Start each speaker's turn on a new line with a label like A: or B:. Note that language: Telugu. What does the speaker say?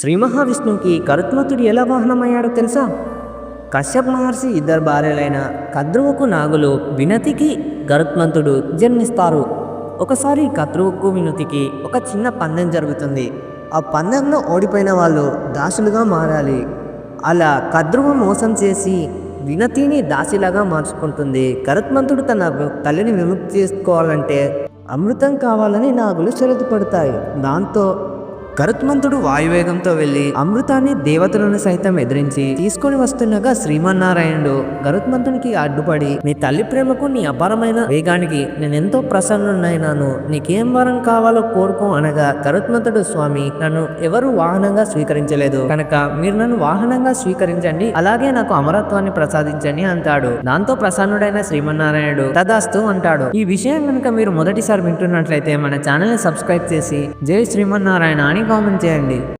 A: శ్రీ మహావిష్ణువుకి కరుత్మతుడు ఎలా వాహనమయ్యాడో తెలుసా? కశ్యప్ మహర్షి ఇద్దరు భార్యలైన కద్రువుకు నాగులు వినతికి గరుత్మంతుడు జన్మిస్తారు. ఒకసారి కద్రువుకు వినతికి ఒక చిన్న పందెం జరుగుతుంది. ఆ పందెంలో ఓడిపోయిన వాళ్ళు దాసులుగా మారాలి. అలా కద్రువు మోసం చేసి వినతిని దాసిలాగా మార్చుకుంటుంది. గరుత్మంతుడు తన తల్లిని విముక్తి చేసుకోవాలంటే అమృతం కావాలని నాగులు షరతు పడతాయి. దాంతో గరుత్మంతుడు వాయువేగంతో వెళ్ళి అమృతాన్ని దేవతలను సైతం ఎదిరించి తీసుకొని వస్తుండగా శ్రీమన్నారాయణుడు గరుత్మంతునికి అడ్డుపడి నీ తల్లి ప్రేమకు నీ అపారమైన వేగానికి నేనెంతో ప్రసన్నున్నైనాను నీకేం వరం కావాలో కోరుకో అనగా గరుత్మంతుడు స్వామి నన్ను ఎవరు వాహనంగా స్వీకరించలేదు. కనుక మీరు నన్ను వాహనంగా స్వీకరించండి. అలాగే నాకు అమరత్వాన్ని ప్రసాదించండి అంటాడు. దాంతో ప్రసన్నుడైన శ్రీమన్నారాయణుడు తదాస్తు అంటాడు. ఈ విషయం కనుక మీరు మొదటిసారి వింటున్నట్లయితే మన ఛానల్ని సబ్స్క్రైబ్ చేసి జై శ్రీమన్నారాయణ అని కామెంట్ చేయండి.